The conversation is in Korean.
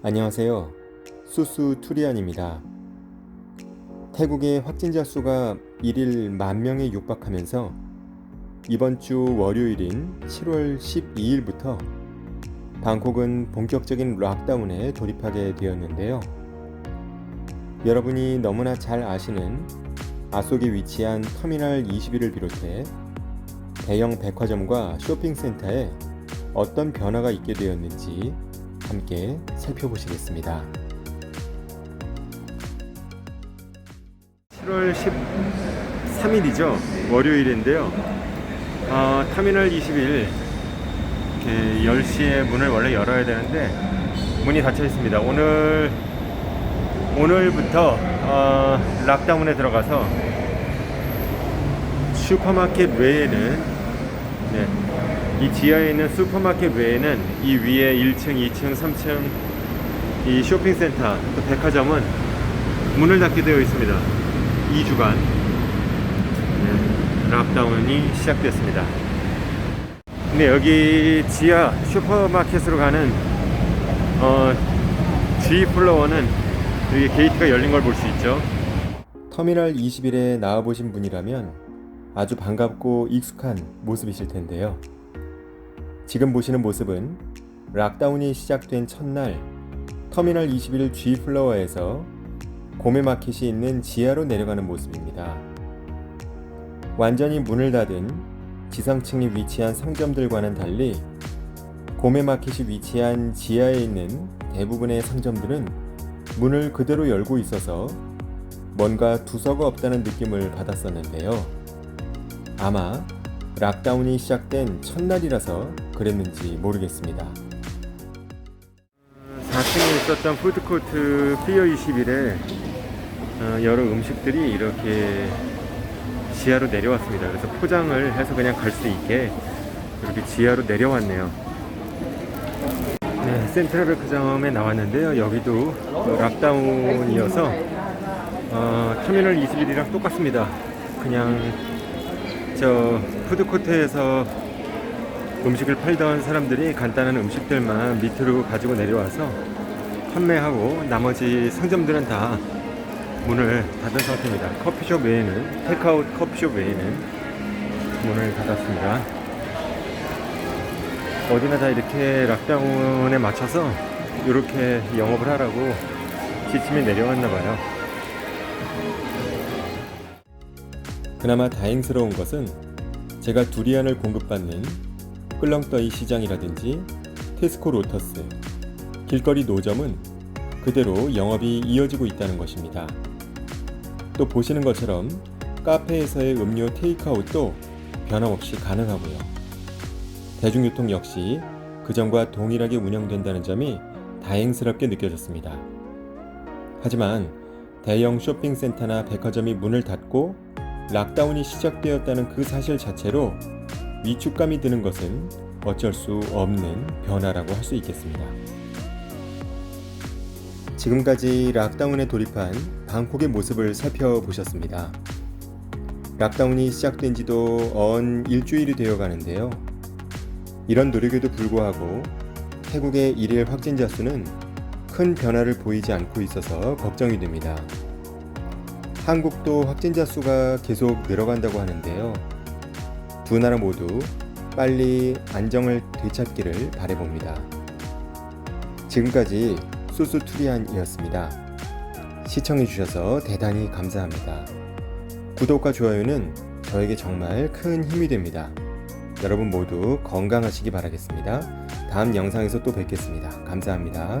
안녕하세요. 수수 투리안입니다. 태국의 확진자 수가 1일 만 명에 육박하면서 이번 주 월요일인 7월 12일부터 방콕은 본격적인 락다운에 돌입하게 되었는데요. 여러분이 너무나 잘 아시는 아속에 위치한 터미널 21을 비롯해 대형 백화점과 쇼핑센터에 어떤 변화가 있게 되었는지 함께 살펴보시겠습니다. 7월 13일이죠. 월요일인데요. 어, 터미널 21 이렇게 10시에 문을 원래 열어야 되는데 문이 닫혀 있습니다. 오늘 오늘부터 어, 락다운에 들어가서 슈퍼마켓 외에는 네, 이 지하에 있는 슈퍼마켓 외에는 이 위에 1층, 2층, 3층 이 쇼핑센터 또 백화점은 문을 닫게 되어 있습니다. 2주간 네, 락다운이 시작됐습니다. 근데 여기 지하 슈퍼마켓으로 가는 어, G 플로어는 여기 게이트가 열린 걸 볼 수 있죠. 터미널 21에 나와보신 분이라면 아주 반갑고 익숙한 모습이실 텐데요. 지금 보시는 모습은 락다운이 시작된 첫날 터미널 21 G 플로어에서 고메 마켓이 있는 지하로 내려가는 모습입니다. 완전히 문을 닫은 지상층이 위치한 상점들과는 달리 고메 마켓이 위치한 지하에 있는 대부분의 상점들은 문을 그대로 열고 있어서 뭔가 두서가 없다는 느낌을 받았었는데요. 아마 락다운이 시작된 첫날이라서 그랬는지 모르겠습니다. 4층에 있었던 푸드코트 피어 21에 어, 여러 음식들이 이렇게 지하로 내려왔습니다. 그래서 포장을 해서 그냥 갈 수 있게 이렇게 지하로 내려왔네요. 네, 센트럴백화점에 나왔는데요. 여기도 그 락다운이어서 어, 터미널 21이랑 똑같습니다. 그냥 저 푸드코트에서 음식을 팔던 사람들이 간단한 음식들만 밑으로 가지고 내려와서 판매하고 나머지 상점들은 다 문을 닫은 상태입니다. 커피숍 외에는 테크아웃 커피숍 외에는 문을 닫았습니다. 어디나 다 이렇게 락다운에 맞춰서 이렇게 영업을 하라고 지침이 내려왔나 봐요. 그나마 다행스러운 것은 제가 두리안을 공급받는 끌렁떠이 시장이라든지 테스코 로터스, 길거리 노점은 그대로 영업이 이어지고 있다는 것입니다. 또 보시는 것처럼 카페에서의 음료 테이크아웃도 변함없이 가능하고요. 대중교통 역시 그전과 동일하게 운영된다는 점이 다행스럽게 느껴졌습니다. 하지만 대형 쇼핑센터나 백화점이 문을 닫고 락다운이 시작되었다는 그 사실 자체로 위축감이 드는 것은 어쩔 수 없는 변화라고 할 수 있겠습니다. 지금까지 락다운에 돌입한 방콕의 모습을 살펴보셨습니다. 락다운이 시작된 지도 언 일주일이 되어 가는데요. 이런 노력에도 불구하고 태국의 일일 확진자 수는 큰 변화를 보이지 않고 있어서 걱정이 됩니다. 한국도 확진자 수가 계속 늘어간다고 하는데요. 두 나라 모두 빨리 안정을 되찾기를 바래봅니다. 지금까지 수수투리안이었습니다. 시청해주셔서 대단히 감사합니다. 구독과 좋아요는 저에게 정말 큰 힘이 됩니다. 여러분 모두 건강하시기 바라겠습니다. 다음 영상에서 또 뵙겠습니다. 감사합니다.